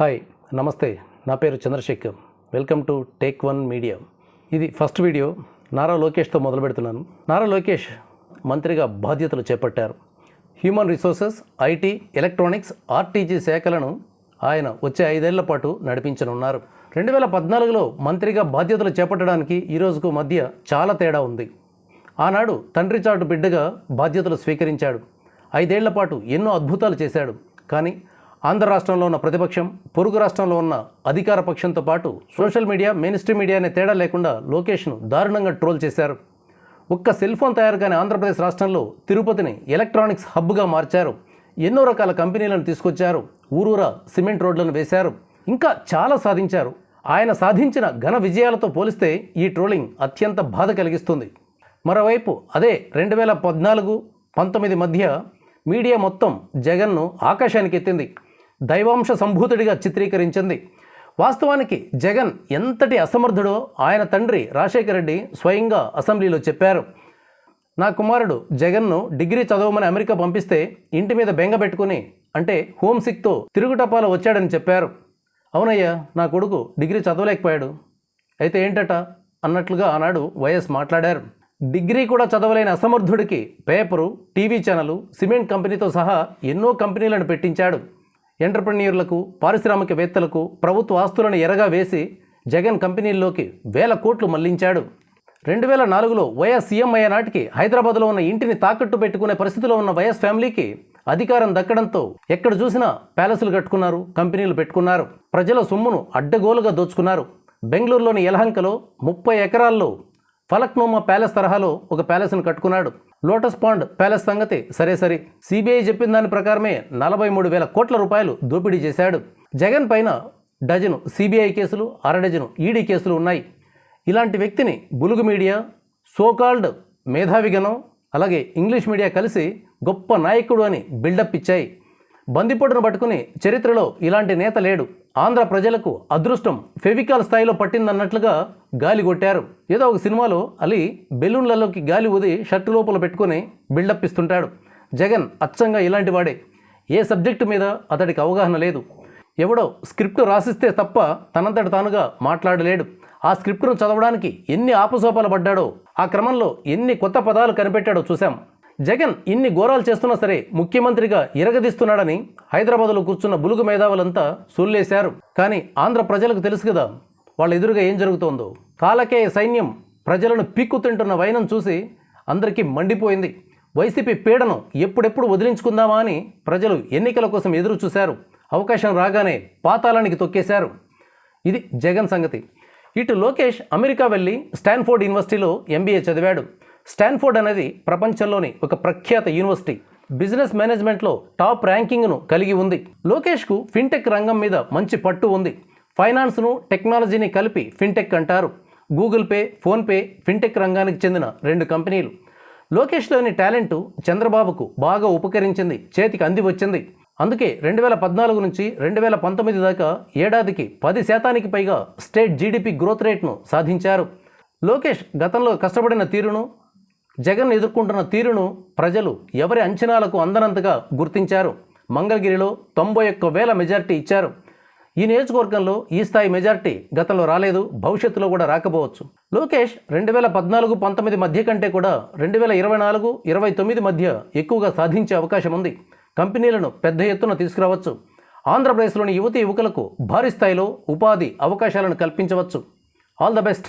Hi నమస్తే. నా పేరు Chandrashekar. Welcome to take one media. ఇది ఫస్ట్ వీడియో. నారా లోకేష్తో మొదలు పెడుతున్నాను. నారా లోకేష్ మంత్రిగా బాధ్యతలు చేపట్టారు. Human resources IT electronics RTG శాఖలను ఆయన వచ్చే ఐదేళ్ళ పాటు నడిపించనున్నారు. రెండు వేల పద్నాలుగులో మంత్రిగా బాధ్యతలు చేపట్టడానికి ఈ రోజుకు మధ్య చాలా తేడా ఉంది. ఆనాడు తండ్రి చాటు బిడ్డగా బాధ్యతలు స్వీకరించాడు. ఐదేళ్ళ పాటు ఎన్నో అద్భుతాలు చేశాడు. కానీ ఆంధ్ర రాష్ట్రంలో ఉన్న ప్రతిపక్షం పొరుగు రాష్ట్రంలో ఉన్న అధికార పక్షంతో పాటు social media mainstream media అనే తేడా లేకుండా లోకేష్ను దారుణంగా ట్రోల్ చేశారు. ఒక్క సెల్ ఫోన్ తయారు కాని ఆంధ్రప్రదేశ్ రాష్ట్రంలో తిరుపతిని ఎలక్ట్రానిక్స్ హబ్గా మార్చారు. ఎన్నో రకాల కంపెనీలను తీసుకొచ్చారు. ఊరూరా సిమెంట్ రోడ్లను వేశారు. ఇంకా చాలా సాధించారు. ఆయన సాధించిన ఘన విజయాలతో పోలిస్తే ఈ ట్రోలింగ్ అత్యంత బాధ కలిగిస్తుంది. మరోవైపు అదే రెండు వేల పద్నాలుగు పంతొమ్మిది మధ్య మీడియా మొత్తం జగన్ను ఆకాశానికి ఎత్తింది దైవాంశ సంభూతుడిగా చిత్రీకరించింది. వాస్తవానికి జగన్ ఎంతటి అసమర్థుడో ఆయన తండ్రి రాజశేఖర రెడ్డి స్వయంగా అసెంబ్లీలో చెప్పారు. నా కుమారుడు జగన్ను డిగ్రీ చదవమని అమెరికా పంపిస్తే ఇంటి మీద బెంగ పెట్టుకుని అంటే హోమ్ సిక్తో తిరుగుటపాల వచ్చాడని చెప్పారు. అవునయ్యా నా కొడుకు డిగ్రీ చదవలేకపోయాడు. అయితే ఏంటట? అన్నట్లుగా ఆనాడు వైఎస్ మాట్లాడారు. డిగ్రీ కూడా చదవలేని అసమర్థుడికి పేపరు టీవీ ఛానలు సిమెంట్ కంపెనీతో సహా ఎన్నో కంపెనీలను పెట్టించాడు. ఎంటర్ప్రెన్యూర్లకు పారిశ్రామికవేత్తలకు ప్రభుత్వ ఆస్తులను ఎరగా వేసి జగన్ కంపెనీల్లోకి వేల కోట్లు మళ్ళించాడు. రెండు వేల నాలుగులో వైఎస్ సీఎం అయ్యే నాటికి హైదరాబాద్లో ఉన్న ఇంటిని తాకట్టు పెట్టుకునే పరిస్థితిలో ఉన్న వైఎస్ ఫ్యామిలీకి అధికారం దక్కడంతో ఎక్కడ చూసినా ప్యాలెస్లు కట్టుకున్నారు కంపెనీలు పెట్టుకున్నారు. ప్రజల సొమ్మును అడ్డగోలుగా దోచుకున్నారు. బెంగళూరులోని యలహంకలో ముప్పై ఎకరాల్లో ఫలక్నోమా ప్యాలెస్ తరహాలో ఒక ప్యాలెస్ను కట్టుకున్నాడు. లోటస్ పాండ్ ప్యాలెస్ సంగతి సరే సరే. సిబిఐ చెప్పిన దాని ప్రకారమే నలభై మూడు వేల కోట్ల రూపాయలు దోపిడీ చేశాడు. జగన్ పైన డజను సిబిఐ కేసులు అర డజను ఈడీ కేసులు ఉన్నాయి. ఇలాంటి వ్యక్తిని బులుగు మీడియా సోకాల్డ్ మేధావిగనం అలాగే ఇంగ్లీష్ మీడియా కలిసి గొప్ప నాయకుడు అని బిల్డప్ ఇచ్చాయి. బందిపోటును పట్టుకుని చరిత్రలో ఇలాంటి నేత లేడు. ఆంధ్ర ప్రజలకు అదృష్టం ఫెవికాల్ స్థాయిలో పట్టిందన్నట్లుగా గాలి కొట్టారు. ఏదో ఒక సినిమాలో అలీ బెలూన్లలోకి గాలి ఊది షర్టు లోపల పెట్టుకుని బిల్డప్ ఇస్తుంటాడు. జగన్ అచ్చంగా ఇలాంటి వాడే. ఏ సబ్జెక్టు మీద అతడికి అవగాహన లేదు. ఎవడో స్క్రిప్ట్ రాసిస్తే తప్ప తనంతట తానుగా మాట్లాడలేడు. ఆ స్క్రిప్ట్ను చదవడానికి ఎన్ని ఆపసోపాలు పడ్డాడో ఆ క్రమంలో ఎన్ని కొత్త పదాలు కనిపెట్టాడో చూశాం. జగన్ ఇన్ని ఘోరాలు చేస్తున్నా సరే ముఖ్యమంత్రిగా ఇరగదీస్తున్నాడని హైదరాబాద్లో కూర్చున్న బులుగు మేధావులంతా సొల్లేశారు. కానీ ఆంధ్ర ప్రజలకు తెలుసు కదా వాళ్ళ ఎదురుగా ఏం జరుగుతోందో. కాలకేయ సైన్యం ప్రజలను పీక్కు తింటున్న వైనం చూసి అందరికీ మండిపోయింది. వైసీపీ పీడను ఎప్పుడెప్పుడు వదిలించుకుందామా అని ప్రజలు ఎన్నికల కోసం ఎదురు చూశారు అవకాశం రాగానే పాతాళానికి తొక్కేశారు. ఇది జగన్ సంగతి. ఇటు లోకేష్ అమెరికా వెళ్ళి స్టాన్ఫోర్డ్ యూనివర్సిటీలో ఎంబీఏ చదివాడు. స్టాన్ఫోర్డ్ అనేది ప్రపంచంలోని ఒక ప్రఖ్యాత యూనివర్సిటీ. బిజినెస్ మేనేజ్మెంట్లో టాప్ ర్యాంకింగ్ను కలిగి ఉంది. లోకేష్కు ఫిన్టెక్ రంగం మీద మంచి పట్టు ఉంది. ఫైనాన్స్ను టెక్నాలజీని కలిపి ఫిన్టెక్ అంటారు. గూగుల్ పే ఫోన్పే ఫిన్టెక్ రంగానికి చెందిన రెండు కంపెనీలు. లోకేష్లోని టాలెంటు చంద్రబాబుకు బాగా ఉపకరించింది చేతికి అంది వచ్చింది. అందుకే రెండు వేల పద్నాలుగు నుంచి రెండు వేల పంతొమ్మిది దాకా ఏడాదికి పది శాతానికి పైగా స్టేట్ జీడిపి గ్రోత్ రేట్ను సాధించారు. లోకేష్ గతంలో కష్టపడిన తీరును జగన్ ఎదుర్కొంటున్న తీరును ప్రజలు ఎవరి అంచనాలకు అందనంతగా గుర్తించారు. మంగళగిరిలో తొంభై ఒక్క వేల మెజార్టీ ఇచ్చారు. ఈ నియోజకవర్గంలో ఈ స్థాయి మెజార్టీ గతంలో రాలేదు భవిష్యత్తులో కూడా రాకపోవచ్చు. లోకేష్ రెండు వేల పద్నాలుగు పంతొమ్మిది మధ్య కంటే కూడా రెండు వేల ఇరవై నాలుగు ఇరవై తొమ్మిది మధ్య ఎక్కువగా సాధించే అవకాశం ఉంది. కంపెనీలను పెద్ద ఎత్తున తీసుకురావచ్చు. ఆంధ్రప్రదేశ్లోని యువతి యువకులకు భారీ స్థాయిలో ఉపాధి అవకాశాలను కల్పించవచ్చు. All the best.